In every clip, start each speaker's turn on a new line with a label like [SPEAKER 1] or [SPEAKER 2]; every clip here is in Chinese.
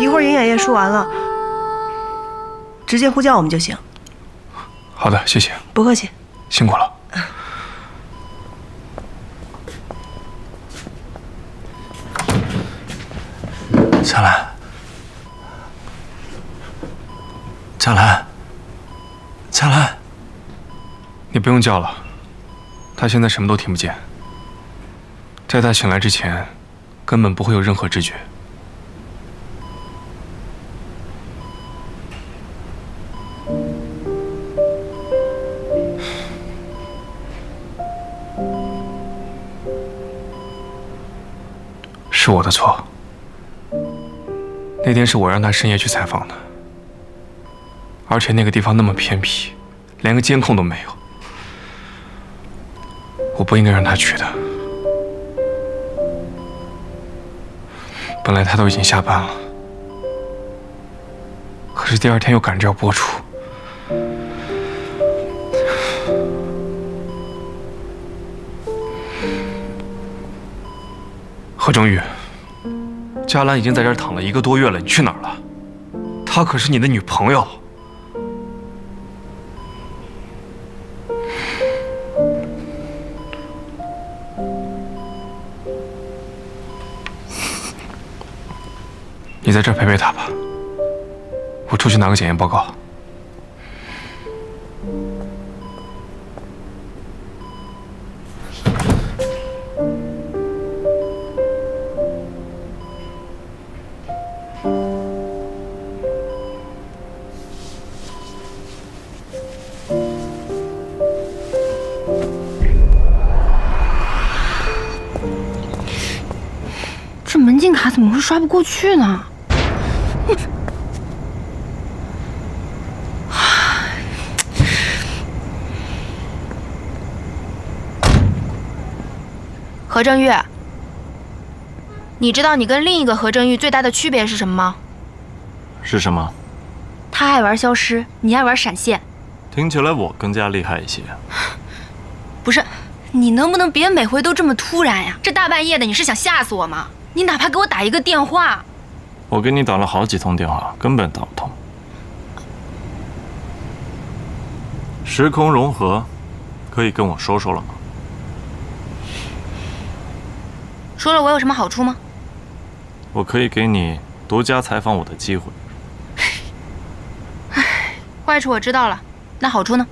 [SPEAKER 1] 一会儿营养液输完了，直接呼叫我们就行。
[SPEAKER 2] 好的，谢谢，
[SPEAKER 1] 不客气。
[SPEAKER 2] 辛苦了。
[SPEAKER 3] 佳兰，佳兰，佳兰，
[SPEAKER 2] 你不用叫了，他现在什么都听不见。在他醒来之前，根本不会有任何知觉。是我的错。那天是我让他深夜去采访的，而且那个地方那么偏僻，连个监控都没有。我不应该让他去的。本来他都已经下班了，可是第二天又赶着要播出。何正玉。佳兰已经在这儿躺了一个多月了，你去哪儿了？她可是你的女朋友。你在这儿陪陪她吧，我出去拿个检验报告。
[SPEAKER 4] 卡怎么会刷不过去呢？
[SPEAKER 5] 何正玉，你知道你跟另一个何正玉最大的区别是什么吗？
[SPEAKER 3] 是什么？
[SPEAKER 5] 他爱玩消失，你爱玩闪现。
[SPEAKER 3] 听起来我更加厉害一些。
[SPEAKER 5] 不是，你能不能别每回都这么突然呀？这大半夜的，你是想吓死我吗？你哪怕给我打一个电话，
[SPEAKER 3] 我给你打了好几通电话，根本打不通。时空融合，可以跟我说说了吗？
[SPEAKER 5] 说了我有什么好处吗？
[SPEAKER 3] 我可以给你独家采访我的机会。
[SPEAKER 5] 唉，坏处我知道了，那好处呢？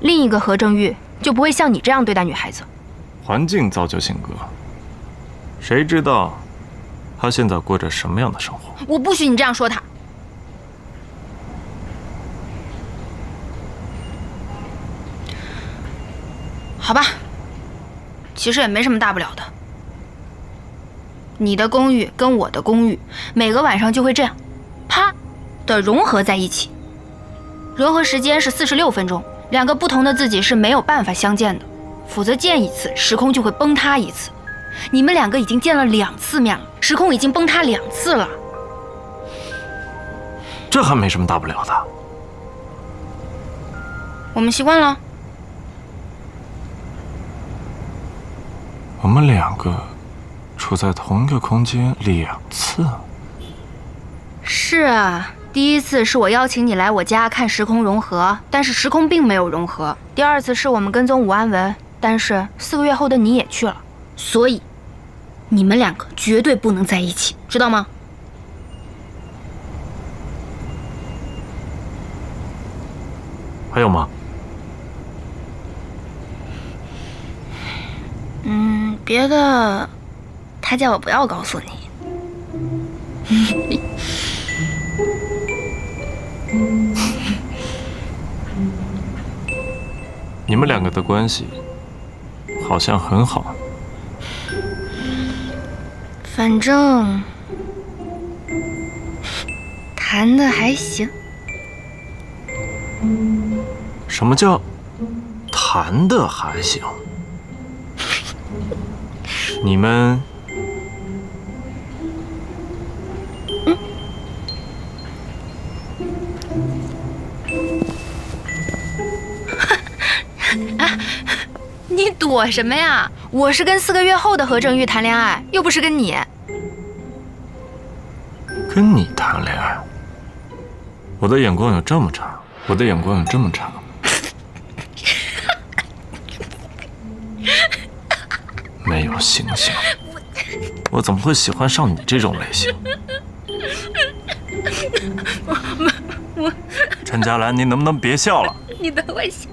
[SPEAKER 5] 另一个何正玉。就不会像你这样对待女孩子。
[SPEAKER 3] 环境造就性格，谁知道他现在过着什么样的生活？
[SPEAKER 5] 我不许你这样说他。好吧，其实也没什么大不了的。你的公寓跟我的公寓，每个晚上就会这样，啪的融合在一起。融合时间是四十六分钟。两个不同的自己是没有办法相见的，否则见一次时空就会崩塌一次。你们两个已经见了两次面了，时空已经崩塌两次了。
[SPEAKER 3] 这还没什么大不了的。
[SPEAKER 5] 我们习惯了。
[SPEAKER 3] 我们两个处在同一个空间两次。
[SPEAKER 5] 是啊。第一次是我邀请你来我家看时空融合，但是时空并没有融合。第二次是我们跟踪武安文，但是四个月后的你也去了，所以你们两个绝对不能在一起，知道吗？
[SPEAKER 3] 还有吗？
[SPEAKER 5] 嗯，别的，他叫我不要告诉你。
[SPEAKER 3] 你们两个的关系好像很好，
[SPEAKER 5] 反正谈的还行。
[SPEAKER 3] 什么叫谈的还行？你们？
[SPEAKER 5] 我什么呀？我是跟四个月后的何正玉谈恋爱，又不是跟你。
[SPEAKER 3] 跟你谈恋爱？我的眼光有这么差？我的眼光有这么差？没有星星，我怎么会喜欢上你这种类型？我我陈佳兰，你能不能别笑了？
[SPEAKER 5] 你等我笑。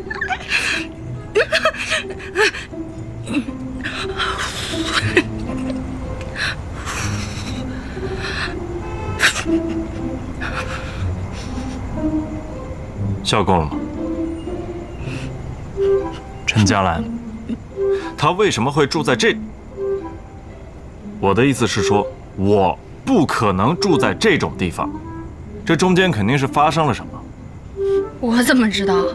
[SPEAKER 3] 笑够了吗？陈佳兰，她为什么会住在这？我的意思是说，我不可能住在这种地方，这中间肯定是发生了什么。
[SPEAKER 5] 我怎么知道？